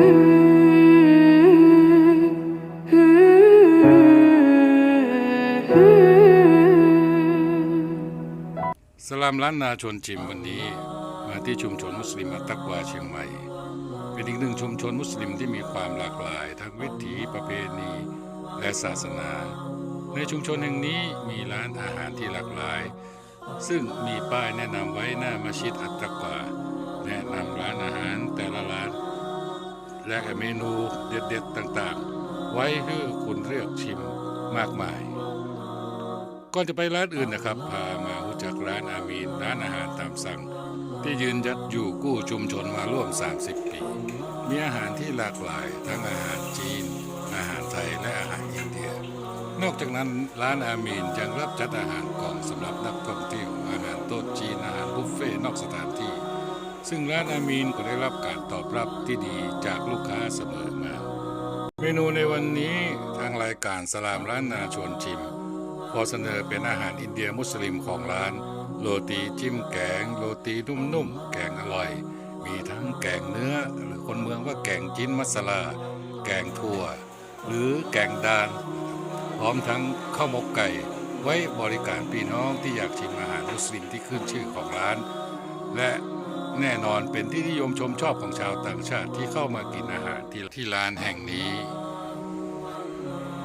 สลามล้านนาชนจิมวันนี้มาที่ชุมชนมุสลิมอัตกวาเชียงใหม่ เป็นอีกหนึ่งชุมชนมุสลิมที่มีความหลากหลายทั้งวิถีประเพณีและศาสนา ในชุมชนแห่งนี้มีร้านอาหารที่หลากหลาย ซึ่งมีป้ายแนะนำไว้หน้ามัสยิดอัตตกวา และเมนูเด็ดๆต่างๆ ไว้ให้คุณเลือกชิมมากมาย ก่อนจะไปร้านอื่นนะครับ พามารู้จักร้านอามีนร้านอาหารตามสั่ง ที่ยืนยัดอยู่กู้ชุมชนมาร่วม 30 ปี มีอาหารที่หลากหลายทั้งอาหารจีน อาหารไทยและอาหารอินเดีย นอกจากนั้นร้านอามีนยังรับจัดอาหารกล่องสำหรับนักท่องเที่ยวอาหารโต๊ะจีนอาหารบุฟเฟ่นอกสถานที่ ซึ่งร้านอามีนก็ได้รับการตอบรับที่ดีจากลูกค้าเสมอมา เมนูในวันนี้ทางรายการสลามร้านนาชวนชิมพอเสนอเป็นอาหารอินเดียมุสลิมของร้าน โรตีจิ้มแกง โรตีนุ่มๆ แกงอร่อย มีทั้งแกงเนื้อ หรือคนเมืองว่าแกงจิ้นมัสลา แกงถั่ว หรือแกงดาน พร้อมทั้งข้าวหมกไก่ไว้บริการพี่น้องที่อยากชิมอาหารมุสลิมที่ขึ้นชื่อของร้าน และ แน่นอนเป็นที่นิยมชมชอบของชาวต่างชาติที่เข้ามากินอาหารที่ที่ร้านแห่งนี้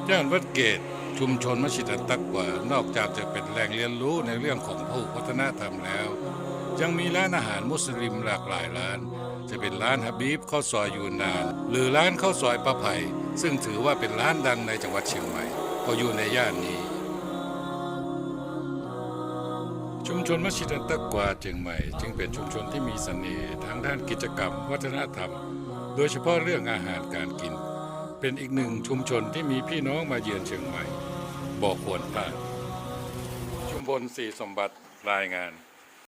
ย่านวัดเกตชุมชนมัสยิดันตักว่านอกจากจะเป็นแหล่งเรียนรู้ในเรื่องของผู้วัฒนธรรมแล้ว ยังมีร้านอาหารมุสลิมหลากหลายร้าน จะเป็นร้านฮับบีบข้าวซอยยูนาน หรือร้านข้าวซอยปะไผ่ซึ่งถือว่าเป็นร้านดังในจังหวัดเชียงใหม่ ก็อยู่ในย่านนี้ ชุมชนมัสยิดันตะกวาเชียงใหม่ จึงเป็นชุมชนที่มีเสน่ห์ทางด้านกิจกรรม วัฒนธรรม โดยเฉพาะเรื่องอาหารการกิน เป็นอีกหนึ่งชุมชนที่มีพี่น้องมาเยือนเชียงใหม่ บอกควรพลาดชุมพลสีสมบัติรายงาน